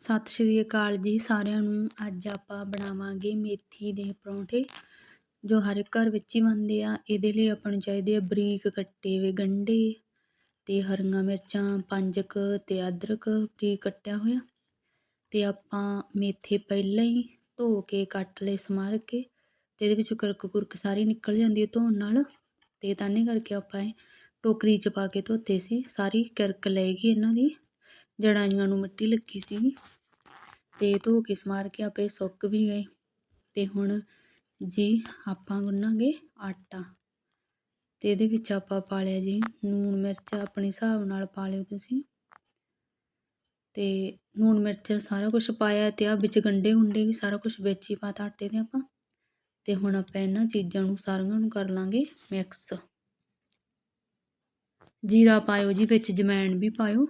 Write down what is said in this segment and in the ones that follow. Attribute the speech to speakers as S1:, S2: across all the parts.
S1: ਸਤਿ ਸ਼੍ਰੀ ਅਕਾਲ ਜੀ ਸਾਰਿਆਂ ਨੂੰ। ਅੱਜ ਆਪਾਂ ਬਣਾਵਾਂਗੇ ਮੇਥੀ ਦੇ ਪਰੌਂਠੇ, ਜੋ ਹਰ ਇੱਕ ਘਰ ਵਿੱਚ ਹੀ ਬਣਦੇ ਆ। ਇਹਦੇ ਲਈ ਆਪਾਂ ਨੂੰ ਚਾਹੀਦੇ ਆ ਬਰੀਕ ਕੱਟੇ ਹੋਏ ਗੰਢੇ ਤੇ ਹਰੀਆਂ ਮਿਰਚਾਂ ਪੰਜ ਕੁ ਤੇ ਅਦਰਕ ਬਰੀਕ ਕੱਟਿਆ ਹੋਇਆ। ਤੇ ਆਪਾਂ ਮੇਥੇ ਪਹਿਲਾਂ ਹੀ ਧੋ ਕੇ ਕੱਟ ਲਏ ਸਮਾਰ ਕੇ ਤੇ ਇਹਦੇ ਵਿੱਚ ਕਰਕ ਕੁਰਕ ਸਾਰੀ ਨਿਕਲ ਜਾਂਦੀ ਹੈ ਧੋਣ ਨਾਲ। ਤੇ ਤਾਨੇ ਕਰਕੇ ਆਪਾਂ ਇਹ ਟੋਕਰੀ 'ਚ ਪਾ ਕੇ ਧੋਤੇ ਸੀ। ਸਾਰੀ ਕਰਕ ਲੈ ਗਈ ਇਹਨਾਂ ਦੀ। ਜੜਾਂ ਨੂੰ ਮਿੱਟੀ ਲੱਗੀ ਸੀ ਤੇ ਧੋ ਕੇ ਸਮਾਰ ਕੇ ਆਪੇ ਸੁੱਕ ਵੀ ਗਏ। ਤੇ ਹੁਣ ਜੀ ਆਪਾਂ ਗੁੰਨਾਂਗੇ ਆਟਾ। ਤੇ ਇਹਦੇ ਵਿੱਚ ਆਪਾਂ ਪਾ ਲਿਆ ਜੀ ਨੂਣ ਮਿਰਚ ਆਪਣੇ ਹਿਸਾਬ ਨਾਲ ਪਾ ਲਿਓ ਤੁਸੀਂ। ਤੇ ਨੂਣ ਮਿਰਚ ਸਾਰਾ ਕੁਝ ਪਾਇਆ ਤੇ ਆ ਵਿੱਚ ਗੰਡੇ ਗੁੰਡੇ ਵੀ ਸਾਰਾ ਕੁਝ ਵਿੱਚ ਹੀ ਪਾਤਾ ਆਟੇ ਦੇ ਆਪਾਂ। ਤੇ ਹੁਣ ਆਪਾਂ ਇਹਨਾਂ ਚੀਜ਼ਾਂ ਨੂੰ ਸਾਰੀਆਂ ਨੂੰ ਕਰ ਲਾਂਗੇ ਮਿਕਸ। ਜੀਰਾ ਪਾਇਓ ਜੀ ਵਿੱਚ ਜਮੈਣ ਵੀ ਪਾਇਓ।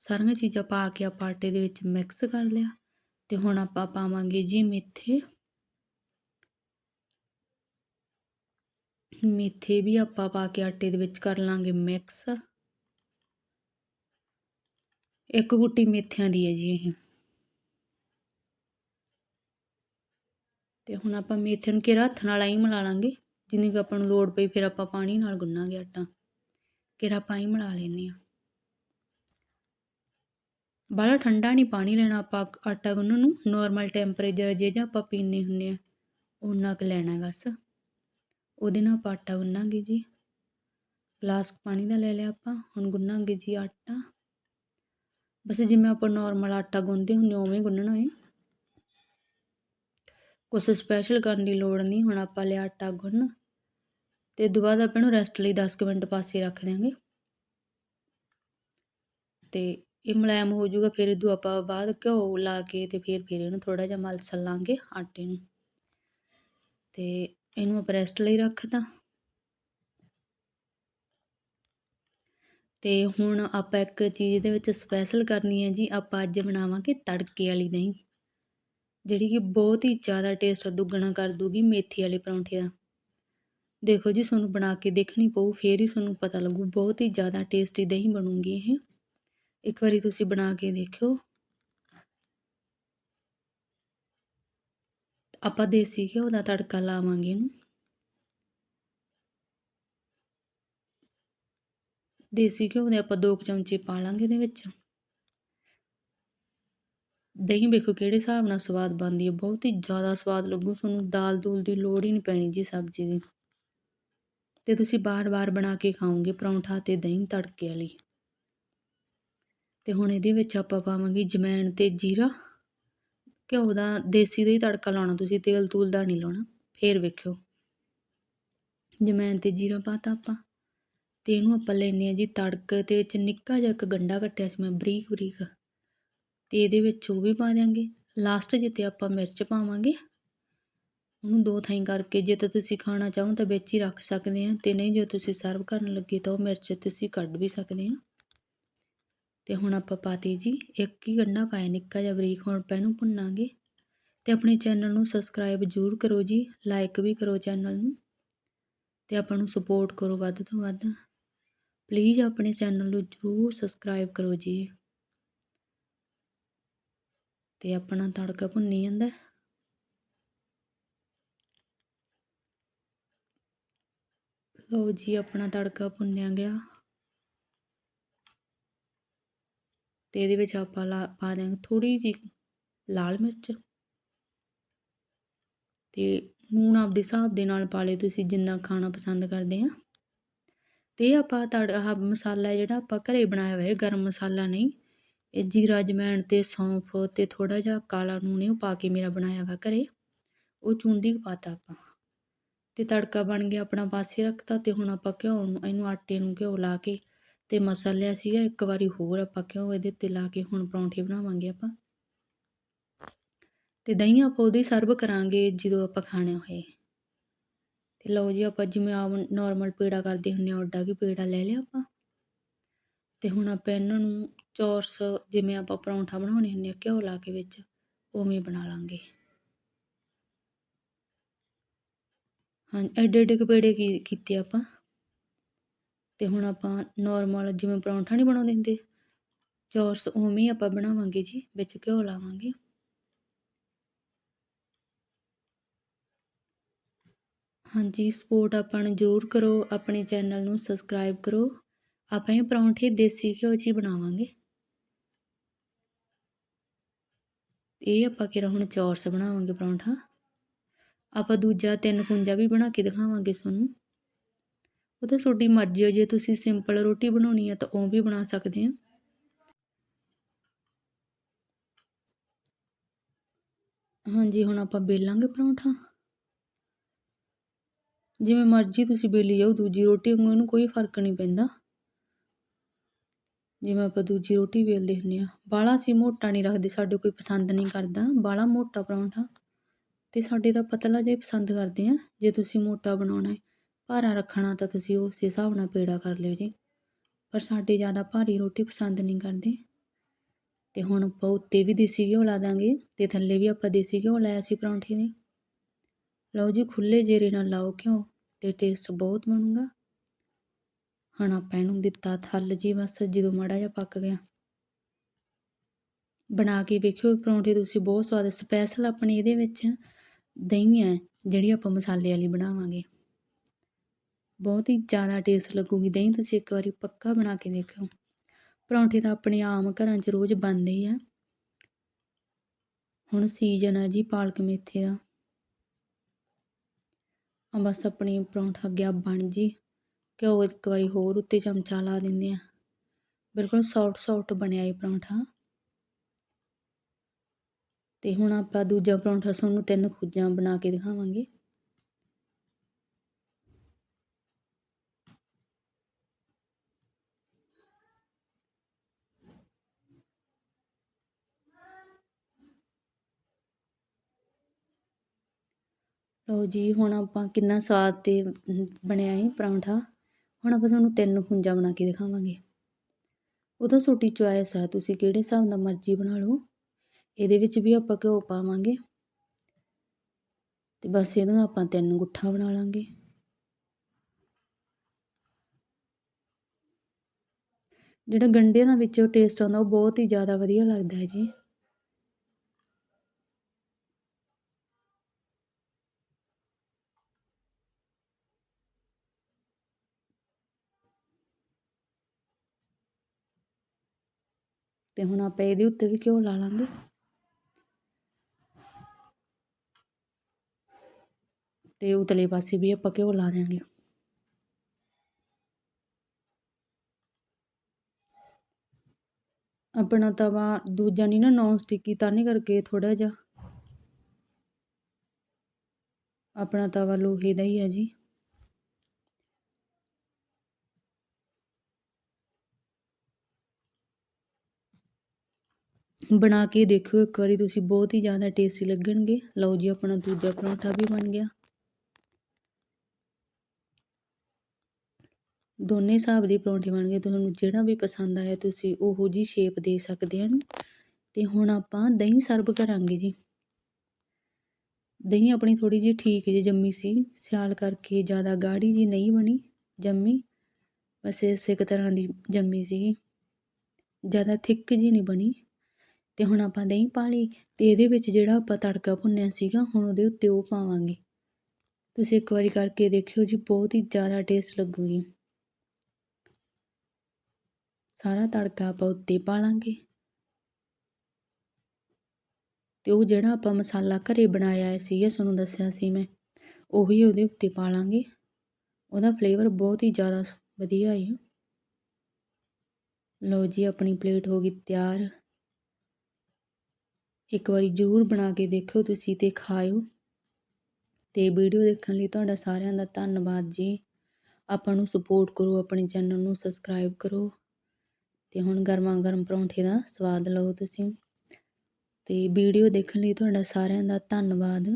S1: ਸਾਰੀਆਂ ਚੀਜ਼ਾਂ ਪਾ ਕੇ ਆਪਾਂ ਆਟੇ ਦੇ ਵਿੱਚ ਮਿਕਸ ਕਰ ਲਿਆ ਤੇ ਹੁਣ ਆਪਾਂ ਪਾਵਾਂਗੇ ਜੀ ਮੇਥੇ। ਮੇਥੇ ਵੀ ਆਪਾਂ ਪਾ ਕੇ ਆਟੇ ਦੇ ਵਿੱਚ ਕਰ ਲਾਂਗੇ ਮਿਕਸ ਇੱਕ ਗੁੱਟੀ ਮੇਥਿਆਂ ਦੀ ਹੈ ਜੀ ਇਹ। ਤੇ ਹੁਣ ਆਪਾਂ ਮੇਥੇ ਨੂੰ ਕਿਹੜਾ ਹੱਥ ਨਾਲ ਆਈ ਮਿਲਾ ਲਾਂਗੇ, ਜਿੰਨੀ ਕੁ ਆਪਾਂ ਨੂੰ ਲੋੜ ਪਈ ਫਿਰ ਆਪਾਂ ਪਾਣੀ ਨਾਲ ਗੁੰਨਾਂਗੇ ਆਟਾ। ਕਿਹੜਾ ਪਾਈ ਮਿਲਾ ਲੈਨੇ ਆ ਬਾਹਲਾ ਠੰਡਾ ਨਹੀਂ ਪਾਣੀ ਲੈਣਾ, ਆਪਾਂ ਆਟਾ ਗੁੰਨਣ ਨੂੰ ਨੋਰਮਲ ਟੈਂਪਰੇਚਰ ਜੇ ਜਾਂ ਆਪਾਂ ਪੀਨੇ ਹੁੰਨੇ ਆ ਉਹਨਾਂ ਕੁ ਲੈਣਾ ਬਸ। ਉਹਦੇ ਨਾਲ ਆਪਾਂ ਆਟਾ ਗੁੰਨਾਂਗੇ ਜੀ। ਗਲਾਸ ਪਾਣੀ ਦਾ ਲੈ ਲਿਆ ਆਪਾਂ, ਹੁਣ ਗੁੰਨਾਂਗੇ ਜੀ ਆਟਾ। ਬਸ ਜਿਵੇਂ ਆਪਾਂ ਨੋਰਮਲ ਆਟਾ ਗੁੰਨਦੇ ਹੁੰਦੇ ਉਵੇਂ ਗੁੰਨਣਾ ਹੈ। ਕੁਛ ਸਪੈਸ਼ਲ ਕਰਨ ਦੀ ਲੋੜ ਨਹੀਂ, ਹੁਣ ਆਪਾਂ ਲਿਆ ਆਟਾ ਗੁੰਨ। ਤੇ ਦੁਬਾਰਾ ਆਪਾਂ ਨੂੰ ਰੈਸਟ ਲਈ 10 ਮਿੰਟ ਪਾਸੇ ਰੱਖ ਦਿਆਂਗੇ। ਤੇ ਇਹ ਮੁਲਾਇਮ ਹੋ ਜਾਊਗਾ, ਫਿਰ ਇਹਦੋਂ ਆਪਾਂ ਬਾਅਦ ਘਿਓ ਲਾ ਕੇ ਤੇ ਫਿਰ ਫਿਰ ਇਹਨੂੰ ਥੋੜਾ ਜਿਹਾ ਮਲਸਲ ਲਾਂਗੇ ਆਟੇ ਨੂੰ। ਤੇ ਇਹਨੂੰ ਆਪਾਂ ਰੈਸਟ ਲਈ ਰੱਖਦਾ ਤੇ ਹੁਣ ਆਪਾਂ ਇੱਕ ਚੀਜ਼ ਦੇ ਵਿੱਚ ਸਪੈਸ਼ਲ ਕਰਨੀ ਹੈ ਜੀ, ਆਪਾਂ ਅੱਜ ਬਣਾਵਾਂਗੇ ਤੜਕੇ ਵਾਲੀ ਦਹੀਂ, ਜਿਹੜੀ ਕਿ ਬਹੁਤ ਹੀ ਜ਼ਿਆਦਾ ਟੇਸਟ ਦੁੱਗਣਾ ਕਰ ਦੂਗੀ ਮੇਥੀ ਵਾਲੇ ਪਰੌਂਠੇ ਦਾ। ਦੇਖੋ ਜੀ, ਤੁਹਾਨੂੰ ਬਣਾ ਕੇ ਦੇਖਣੀ ਪਊ, ਫੇਰ ਹੀ ਤੁਹਾਨੂੰ ਪਤਾ ਲੱਗੂ, ਬਹੁਤ ਹੀ ਜ਼ਿਆਦਾ ਟੇਸਟੀ ਦਹੀਂ ਬਣੂਗੀ ਇਹ। ਇੱਕ ਵਾਰੀ ਤੁਸੀਂ ਬਣਾ ਕੇ ਦੇਖਿਓ। ਆਪਾਂ ਦੇਸੀ ਘਿਓ ਦਾ ਤੜਕਾ ਲਾਵਾਂਗੇ ਇਹਨੂੰ। ਦੇਸੀ ਘਿਓ ਦੇ ਆਪਾਂ 2 ਚਮਚੇ ਪਾ ਲਾਂਗੇ ਇਹਦੇ ਵਿੱਚ। ਦਹੀਂ ਵੇਖੋ ਕਿਹੜੇ ਹਿਸਾਬ ਨਾਲ ਸਵਾਦ ਬਣਦੀ ਹੈ, ਬਹੁਤ ਹੀ ਜ਼ਿਆਦਾ ਸਵਾਦ ਲੱਗੂ, ਤੁਹਾਨੂੰ ਦਾਲ ਦੂਲ ਦੀ ਲੋੜ ਹੀ ਨਹੀਂ ਪੈਣੀ ਜੀ ਸਬਜ਼ੀ ਦੀ। ਤੇ ਤੁਸੀਂ ਬਾਰ-ਬਾਰ ਬਣਾ ਕੇ ਖਾਓਗੇ ਪਰੌਂਠਾ ਤੇ ਦਹੀਂ ਤੜਕੇ ਵਾਲੀ। ਤੇ ਹੁਣ ਇਹਦੇ ਵਿੱਚ ਆਪਾਂ ਪਾਵਾਂਗੇ ਜਮੈਣ ਤੇ ਜੀਰਾ। ਘਿਓ ਦਾ, ਦੇਸੀ ਦਾ ਹੀ ਤੜਕਾ ਲਾਉਣਾ ਤੁਸੀਂ, ਤੇਲ ਤੂਲ ਦਾ ਨਹੀਂ ਲਾਉਣਾ, ਫੇਰ ਵੇਖਿਓ। ਜਮੈਣ ਤੇ ਜੀਰਾ ਪਾਤਾ ਆਪਾਂ, ਤੇ ਇਹਨੂੰ ਆਪਾਂ ਲੈਨੇ ਆ ਜੀ ਤੜਕ ਤੇ ਵਿੱਚ ਨਿੱਕਾ ਜਿਹਾ ਇੱਕ ਗੰਡਾ ਕੱਟਿਆ ਸੀ ਮੈਂ ਬਰੀਕ ਬਰੀਕ, ਤੇ ਇਹਦੇ ਵਿੱਚ ਉਹ ਵੀ ਪਾ ਦਿਆਂਗੇ। ਲਾਸਟ ਜਿੱਤੇ ਆਪਾਂ ਮਿਰਚ ਪਾਵਾਂਗੇ, ਉਹਨੂੰ ਦੋ ਥਾਈਂ ਕਰਕੇ ਜੇ ਤਾਂ ਤੁਸੀਂ ਖਾਣਾ ਚਾਹੋ ਤਾਂ ਵਿੱਚ ਹੀ ਰੱਖ ਸਕਦੇ ਆ ਤੇ ਨਹੀਂ ਜੇ ਤੁਸੀਂ ਸਰਵ ਕਰਨ ਲੱਗੇ ਤਾਂ ਉਹ ਮਿਰਚ ਤੁਸੀਂ ਕੱਢ ਵੀ ਸਕਦੇ ਆ ਅਤੇ ਹੁਣ ਆਪਾਂ ਪਾਤੀ ਜੀ ਇੱਕ ਹੀ ਗੰਡਾ ਪਾਇਆ, ਨਿੱਕਾ ਜਿਹਾ ਬਰੀਕ ਹੁਣ ਆਪਾਂ ਇਹਨੂੰ ਭੁੰਨਾਂਗੇ। ਤੇ ਆਪਣੇ ਚੈਨਲ ਨੂੰ ਸਬਸਕ੍ਰਾਈਬ ਜ਼ਰੂਰ ਕਰੋ ਜੀ ਲਾਈਕ ਵੀ ਕਰੋ ਚੈਨਲ ਨੂੰ। ਤੇ ਆਪਾਂ ਨੂੰ ਸਪੋਰਟ ਕਰੋ ਵੱਧ ਤੋਂ ਵੱਧ। ਪਲੀਜ਼ ਆਪਣੇ ਚੈਨਲ ਨੂੰ ਜ਼ਰੂਰ ਸਬਸਕ੍ਰਾਈਬ ਕਰੋ ਜੀ। ਤੇ ਆਪਣਾ ਤੜਕਾ ਭੁੰਨੀ ਜਾਂਦਾ। ਲਓ ਜੀ, ਆਪਣਾ ਤੜਕਾ ਭੁੰਨਿਆ ਗਿਆ। ਅਤੇ ਇਹਦੇ ਵਿੱਚ ਆਪਾਂ ਲਾ, ਪਾ ਦਿਆਂਗੇ ਥੋੜ੍ਹੀ ਜਿਹੀ ਲਾਲ ਮਿਰਚ। ਅਤੇ ਲੂਣ ਆਪਦੇ ਹਿਸਾਬ ਦੇ ਨਾਲ ਪਾ ਲਿਓ ਤੁਸੀਂ ਜਿੰਨਾ ਖਾਣਾ ਪਸੰਦ ਕਰਦੇ ਆ। ਅਤੇ ਆਪਾਂ ਤੜ, ਆਹ ਮਸਾਲਾ ਜਿਹੜਾ ਆਪਾਂ ਘਰੇ ਬਣਾਇਆ ਹੋਇਆ ਗਰਮ ਮਸਾਲਾ ਨਹੀਂ, ਇਹ ਜੀਰਾ ਜਮੈਣ ਅਤੇ ਸੌਂਫ ਅਤੇ ਥੋੜ੍ਹਾ ਜਿਹਾ ਕਾਲਾ ਨੂਣ ਉਹ ਪਾ ਕੇ ਮੇਰਾ ਬਣਾਇਆ ਵਾ ਘਰੇ। ਉਹ ਚੂੰਦੀ ਪਾਤਾ ਆਪਾਂ। ਅਤੇ ਤੜਕਾ ਬਣ ਗਿਆ, ਆਪਣਾ ਪਾਸੇ ਰੱਖਤਾ ਅਤੇ ਹੁਣ ਆਪਾਂ ਘਿਓ ਨੂੰ, ਇਹਨੂੰ ਆਟੇ ਨੂੰ ਘਿਓ ਲਾ ਕੇ ਤੇ ਮਸਾਲਿਆ ਸੀਗਾ, ਇੱਕ ਵਾਰੀ ਹੋਰ ਆਪਾਂ ਘਿਓ ਇਹਦੇ ਉੱਤੇ ਲਾ ਕੇ ਹੁਣ ਪਰੌਂਠੇ ਬਣਾਵਾਂਗੇ ਆਪਾਂ? ਤੇ ਦਹੀਂ ਆਪਾਂ ਉਹਦੀ ਸਰਵ ਕਰਾਂਗੇ ਜਦੋਂ ਆਪਾਂ ਖਾਣੇ ਹੋਏ। ਤੇ ਲਓ ਜੀ, ਆਪਾਂ ਜਿਵੇਂ ਆ ਨਾਰਮਲ ਪੇੜਾ ਕਰਦੇ ਹੁੰਨੇ ਆ ਓਡਾ ਕੀ ਪੇੜਾ ਲੈ ਲਿਆ ਆਪਾਂ। ਤੇ ਹੁਣ ਆਪਾਂ ਇਹਨਾਂ ਨੂੰ ਚੌਰਸ ਜਿਵੇਂ ਆਪਾਂ ਪਰੌਂਠਾ ਬਣਾਉਣੇ ਹੁੰਦੇ ਆ, ਘਿਓ ਲਾ ਕੇ ਵਿੱਚ, ਉਵੇਂ ਬਣਾ ਲਾਂਗੇ। ਹਾਂ ਐਡੇ ਐਡੇ ਪੇੜੇ ਕੀ ਕੀਤੇ ਆਪਾਂ? ਅਤੇ ਹੁਣ ਆਪਾਂ ਨੋਰਮਲ ਜਿਵੇਂ ਪਰੌਂਠਾ ਨਹੀਂ ਬਣਾਉਂਦੇ ਹੁੰਦੇ, ਚੌਰਸ ਉਵੇਂ ਹੀ ਆਪਾਂ ਬਣਾਵਾਂਗੇ ਜੀ, ਵਿੱਚ ਘਿਓ ਲਾਵਾਂਗੇ। ਹਾਂਜੀ ਸਪੋਰਟ ਆਪਾਂ ਨੂੰ ਜ਼ਰੂਰ ਕਰੋ, ਆਪਣੇ ਚੈਨਲ ਨੂੰ ਸਬਸਕ੍ਰਾਈਬ ਕਰੋ, ਆਪਾਂ ਇਹ ਪਰੌਂਠੇ ਦੇਸੀ ਘਿਓ 'ਚ ਹੀ ਬਣਾਵਾਂਗੇ। ਇਹ ਆਪਾਂ ਕਿਹੜਾ ਹੁਣ ਚੌਰਸ ਬਣਾਵਾਂਗੇ ਪਰੌਂਠਾ। ਆਪਾਂ ਦੂਜਾ ਤਿੰਨ ਕੁੰਜਾ ਵੀ ਬਣਾ ਕੇ ਦਿਖਾਵਾਂਗੇ ਤੁਹਾਨੂੰ। ਉਹ ਤਾਂ ਤੁਹਾਡੀ ਮਰਜ਼ੀ ਹੋ ਜੇ ਤੁਸੀਂ ਸਿੰਪਲ ਰੋਟੀ ਬਣਾਉਣੀ ਹੈ ਤਾਂ ਉਹ ਵੀ ਬਣਾ ਸਕਦੇ ਆ। ਹਾਂਜੀ, ਹੁਣ ਆਪਾਂ ਬੇਲਾਂਗੇ ਪਰੌਂਠਾ। ਜਿਵੇਂ ਮਰਜ਼ੀ ਤੁਸੀਂ ਬੇਲੀ ਜਾਓ, ਦੂਜੀ ਰੋਟੀ ਵਾਂਗੂ ਇਹਨੂੰ ਕੋਈ ਫ਼ਰਕ ਨਹੀਂ ਪੈਂਦਾ। ਜਿਵੇਂ ਆਪਾਂ ਦੂਜੀ ਰੋਟੀ ਵੇਲਦੇ ਹੁੰਦੇ ਆ ਬਾਲਾ ਅਸੀਂ ਮੋਟਾ ਨਹੀਂ ਰੱਖਦੇ, ਸਾਡੇ ਕੋਈ ਪਸੰਦ ਨਹੀਂ ਕਰਦਾ। ਬਾਲਾ ਮੋਟਾ ਪਰੌਂਠਾ। ਤੇ ਸਾਡੇ ਤਾਂ ਪਤਲਾ ਜਿਹਾ ਪਸੰਦ ਕਰਦੇ ਆ, ਜੇ ਤੁਸੀਂ ਮੋਟਾ ਬਣਾਉਣਾ ਹੈ। ਭਾਰਾ ਰੱਖਣਾ ਤਾਂ ਤੁਸੀਂ ਉਸ ਹਿਸਾਬ ਨਾਲ ਪੇੜਾ ਕਰ ਲਿਓ ਜੀ। ਪਰ ਸਾਡੇ ਜ਼ਿਆਦਾ ਭਾਰੀ ਰੋਟੀ ਪਸੰਦ ਨਹੀਂ ਕਰਦੇ। ਤੇ ਹੁਣ ਆਪਾਂ ਉੱਤੇ ਵੀ ਦੇਸੀ ਘਿਓ ਲਾ ਦਾਂਗੇ ਤੇ ਥੱਲੇ ਵੀ ਆਪਾਂ ਦੇਸੀ ਘਿਓ ਲਾਇਆ ਸੀ ਪਰੌਂਠੇ ਦੇ। ਲਓ ਜੀ ਖੁੱਲੇ ਜੇਰੇ ਨਾਲ ਲਾਓ ਘਿਓ ਤੇ ਟੇਸਟ ਬਹੁਤ ਬਣੂਗਾ। ਹੁਣ ਆਪਾਂ ਇਹਨੂੰ ਦਿੱਤਾ ਥੱਲ ਜੀ, ਬਸ ਜਦੋਂ ਮਾੜਾ ਜਿਹਾ ਪੱਕ ਗਿਆ। ਬਣਾ ਕੇ ਵੇਖਿਓ ਪਰੌਂਠੇ ਤੁਸੀਂ ਬਹੁਤ ਸਵਾਦ ਸਪੈਸ਼ਲ ਆਪਣੇ ਇਹਦੇ ਵਿੱਚ ਦਹੀਂ ਹੈ, ਜਿਹੜੀ ਆਪਾਂ ਮਸਾਲੇ ਵਾਲੀ ਬਣਾਵਾਂਗੇ। ਬਹੁਤ ਹੀ ਜ਼ਿਆਦਾ ਟੇਸਟ ਲੱਗੂਗੀ। ਦਹੀਂ ਤੁਸੀਂ ਇੱਕ ਵਾਰੀ ਪੱਕਾ ਬਣਾ ਕੇ ਦੇਖਿਓ। ਪਰੌਂਠੇ ਤਾਂ ਆਪਣੇ ਆਮ ਘਰਾਂ 'ਚ ਰੋਜ਼ ਬਣਦੇ ਹੀ ਆ। ਹੁਣ ਸੀਜ਼ਨ ਆ ਜੀ ਪਾਲਕ ਮੇਥੇ ਦਾ। ਆ ਬਸ ਆਪਣੀ ਪਰੌਂਠਾ ਗਿਆ ਬਣ ਜੀ। ਘਿਓ ਇੱਕ ਵਾਰੀ ਹੋਰ ਉੱਤੇ ਚਮਚਾ ਲਾ ਦਿੰਦੇ ਆ। ਬਿਲਕੁਲ ਸੌਫਟ ਸੌਫਟ ਬਣਿਆ ਇਹ ਪਰੌਂਠਾ। ਤੇ ਹੁਣ ਆਪਾਂ ਦੂਜਾ ਪਰੌਂਠਾ ਤੁਹਾਨੂੰ ਤਿੰਨ ਖੁੱਜਾਂ ਬਣਾ ਕੇ ਦਿਖਾਵਾਂਗੇ। ਲਓ ਜੀ, ਹੁਣ ਆਪਾਂ ਕਿੰਨਾ ਸਵਾਦ ਤੇ ਬਣਿਆ ਹੈ ਪਰੌਂਠਾ। ਹੁਣ ਆਪਾਂ ਤੁਹਾਨੂੰ ਤਿੰਨ ਖੁੰਜਾਂ ਬਣਾ ਕੇ ਦਿਖਾਵਾਂਗੇ। ਉਹਦਾ ਛੋਟੀ ਚੁਆਇਸ ਹੈ ਤੁਸੀਂ ਕਿਹੜੇ ਹਿਸਾਬ ਨਾਲ ਮਰਜ਼ੀ ਬਣਾ ਲਓ। ਇਹਦੇ ਵਿੱਚ ਵੀ ਆਪਾਂ ਘਿਓ ਪਾਵਾਂਗੇ। ਤੇ ਬਸ ਇਹਨੂੰ ਆਪਾਂ ਤਿੰਨ ਗੁੱਠਾਂ ਬਣਾ ਲਾਂਗੇ। ਜਿਹੜਾ ਗੰਡੇ ਦਾ ਵਿੱਚੋਂ ਟੇਸਟ ਆਉਂਦਾ, ਉਹ ਬਹੁਤ ਹੀ ਜ਼ਿਆਦਾ ਵਧੀਆ ਲੱਗਦਾ ਹੈ ਜੀ। ਤੇ ਹੁਣ ਆਪਾਂ ਇਹਦੇ ਉੱਤੇ ਵੀ ਘਿਓ ਲਾ ਲਾਂਗੇ। ਤੇ ਉਤਲੇ ਪਾਸੇ ਵੀ ਆਪਾਂ ਘਿਓ ਲਾ ਦੇਾਂਗੇ ਆਪਣਾ ਤਵਾ ਦੂਜਾ ਨਹੀਂ ਨਾ ਨੌਨ ਸਟਿਕੀ ਤਾਂ ਨਹੀਂ ਕਰਕੇ ਥੋੜਾ ਜਿਹਾ। ਆਪਣਾ ਤਵਾ ਲੋਹੇ ਦਾ ਹੀ ਹੈ ਜੀ। ਬਣਾ ਕੇ ਦੇਖਿਓ ਇੱਕ ਵਾਰੀ, ਤੁਸੀਂ ਬਹੁਤ ਹੀ ਜ਼ਿਆਦਾ ਟੇਸਟੀ ਲੱਗਣਗੇ। ਲਓ ਜੀ, ਆਪਣਾ ਦੂਜਾ ਪਰੌਂਠਾ ਵੀ ਬਣ ਗਿਆ। ਦੋਨੇ ਹਿਸਾਬ ਦੇ ਪਰੌਂਠੇ ਬਣ ਗਏ। ਤੁਹਾਨੂੰ ਜਿਹੜਾ ਵੀ ਪਸੰਦ ਆਇਆ, ਤੁਸੀਂ ਉਹੋ ਜੀ ਸ਼ੇਪ ਦੇ ਸਕਦੇ ਹਨ ਤੇ ਹੁਣ ਆਪਾਂ ਦਹੀਂ ਸਰਵ ਕਰਾਂਗੇ ਜੀ। ਦਹੀਂ ਆਪਣੀ ਥੋੜੀ ਜਿਹੀ ਠੀਕ ਜਿਹੀ ਜੰਮੀ ਸੀ। ਸਿਆਲ ਕਰਕੇ ਜ਼ਿਆਦਾ ਗਾੜੀ ਜੀ ਨਹੀਂ ਬਣੀ, ਜੰਮੀ। ਬਸ ਇਸੇ ਇੱਕ ਤਰ੍ਹਾਂ ਦੀ ਜੰਮੀ ਸੀ ਜ਼ਿਆਦਾ ਥਿੱਕ ਜੀ ਨਹੀਂ ਬਣੀ। ਤੇ ਹੁਣ ਆਪਾਂ ਦਹੀਂ ਪਾ ਲਈ ਤੇ ਇਹਦੇ ਵਿੱਚ ਜਿਹੜਾ ਆਪਾਂ ਤੜਕਾ ਭੁੰਨਿਆ ਸੀਗਾ, ਹੁਣ ਉਹਦੇ ਉੱਤੇ ਉਹ ਪਾਵਾਂਗੇ। ਤੁਸੀਂ ਇੱਕ ਵਾਰੀ ਕਰਕੇ ਦੇਖਿਓ ਜੀ, ਬਹੁਤ ਹੀ ਜ਼ਿਆਦਾ ਟੇਸਟ ਲੱਗੂਗੀ। ਸਾਰਾ ਤੜਕਾ ਆਪਾਂ ਉੱਤੇ ਪਾ ਲਾਂਗੇ। ਤੇ ਉਹ ਜਿਹੜਾ ਆਪਾਂ ਮਸਾਲਾ ਘਰੇ ਬਣਾਇਆ ਸੀਗਾ, ਤੁਹਾਨੂੰ ਦੱਸਿਆ ਸੀ ਮੈਂ, ਉਹੀ ਉਹਦੇ ਉੱਤੇ ਪਾ ਲਾਂਗੇ। ਉਹਦਾ ਫਲੇਵਰ ਬਹੁਤ ਹੀ ਜ਼ਿਆਦਾ ਵਧੀਆ ਹੈ ਲਓ ਜੀ, ਆਪਣੀ ਪਲੇਟ ਹੋ ਗਈ ਤਿਆਰ। ਇੱਕ ਵਾਰੀ ਜ਼ਰੂਰ ਬਣਾ ਕੇ ਦੇਖਿਓ ਤੁਸੀਂ ਤੇ ਖਾਇਓ। ਤੇ ਵੀਡੀਓ ਦੇਖਣ ਲਈ ਤੁਹਾਡਾ ਸਾਰਿਆਂ ਦਾ ਧੰਨਵਾਦ ਜੀ। ਆਪਾਂ ਨੂੰ ਸਪੋਰਟ ਕਰੋ, ਆਪਣੇ ਚੈਨਲ ਨੂੰ ਸਬਸਕ੍ਰਾਈਬ ਕਰੋ। ਤੇ ਹੁਣ ਗਰਮਾ ਗਰਮ ਪਰੌਂਠੇ ਦਾ ਸਵਾਦ ਲਓ ਤੁਸੀਂ। ਤੇ ਵੀਡੀਓ ਦੇਖਣ ਲਈ ਤੁਹਾਡਾ ਸਾਰਿਆਂ ਦਾ ਧੰਨਵਾਦ।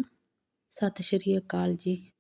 S1: ਸਤਿ ਸ਼੍ਰੀ ਅਕਾਲ ਜੀ।